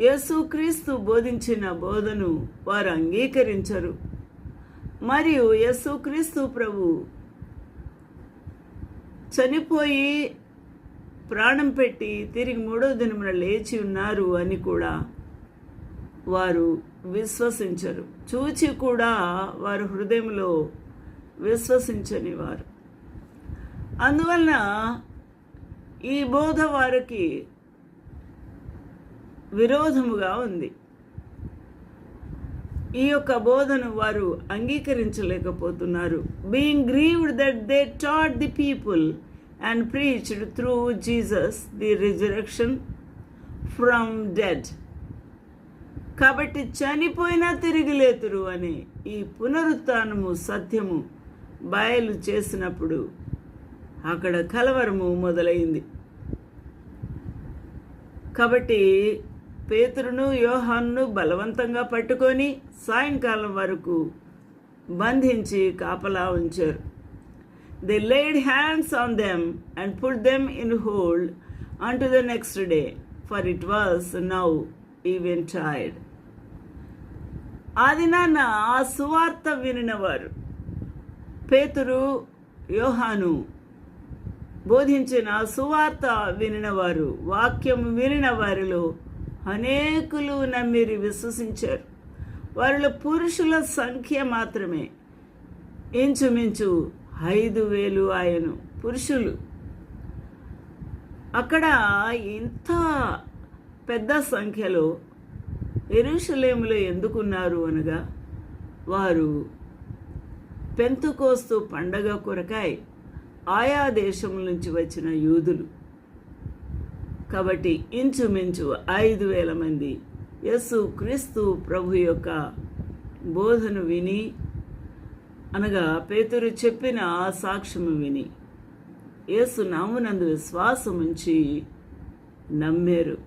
యేసుక్రీస్తు బోధించిన బోధను వారు అంగీకరించరు. మరియు యేసుక్రీస్తు ప్రభు చనిపోయి ప్రాణం పెట్టి తిరిగి మూడో దినమున లేచి ఉన్నారు అని కూడా వారు విశ్వసించరు. చూచి కూడా వారు హృదయంలో విశ్వసించని వారు. అందువలన ఈ బోధ వారికి విరోధముగా ఉంది. ఈ యొక్క బోధను వారు అంగీకరించలేకపోతున్నారు. Being grieved that they taught the people and preached through Jesus the resurrection from dead కాబట్టి చనిపోయినా తిరిగి లేతురు అని ఈ పునరుత్నము సత్యము బయలు చేసినప్పుడు అక్కడ కలవరము మొదలైంది. కాబట్టి పేతురును యోహాన్ను బలవంతంగా పట్టుకొని సాయంకాలం వరకు బంధించి కాపలా ఉంచారు. They laid hands on them and put them in hold on to the next day for it was now even tired ఆదినాన్న ఆ సువార్త వినినవారు పేతురు యోహాను బోధించిన సువార్త వినినవారు వాక్యం వినిన వారిలో అనేకులు నమ్మిరి విశ్వసించారు. వారిలో పురుషుల సంఖ్య మాత్రమే. ఇంచుమించు ఐదు వేలు ఆయను పురుషులు. అక్కడ ఇంత పెద్ద సంఖ్యలో ఎరుషలేములో ఎందుకున్నారు అనగా వారు పెంతుకోస్తు పండగ కొరకాయ ఆయా దేశం నుంచి వచ్చిన యూదులు. కాబట్టి ఇంచుమించు ఐదు వేల మంది. యస్సు క్రీస్తు ప్రభు యొక్క బోధను విని అనగా పేతురు చెప్పిన ఆ సాక్ష్యము విని యేసు నామునందు విశ్వాసం ఉంచి నమ్మారు.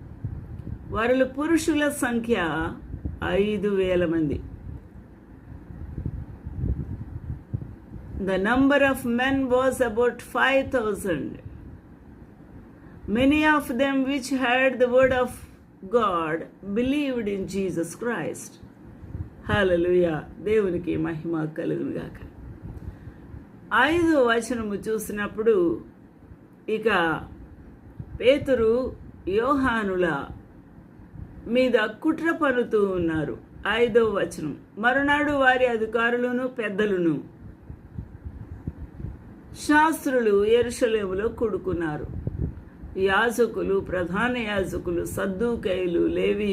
వారిలో పురుషుల సంఖ్య ఐదు వేల మంది. The number of men was about five thousand Many of them which heard the word of God believed in Jesus Christ. Hallelujah దేవునికి మహిమ కలుగునుగాక. ఐదు వచనము చూసినప్పుడు ఇక పేతురు యోహానుల మీద కుట్ర పనుతూ ఉన్నారు. ఐదో వచనం. మరునాడు వారి అధికారులను పెద్దలను శాస్త్రులు ఎరుషలేములో కూడుకున్నారు. యాజకులు ప్రధాన యాజకులు సద్దుకైలు లేవి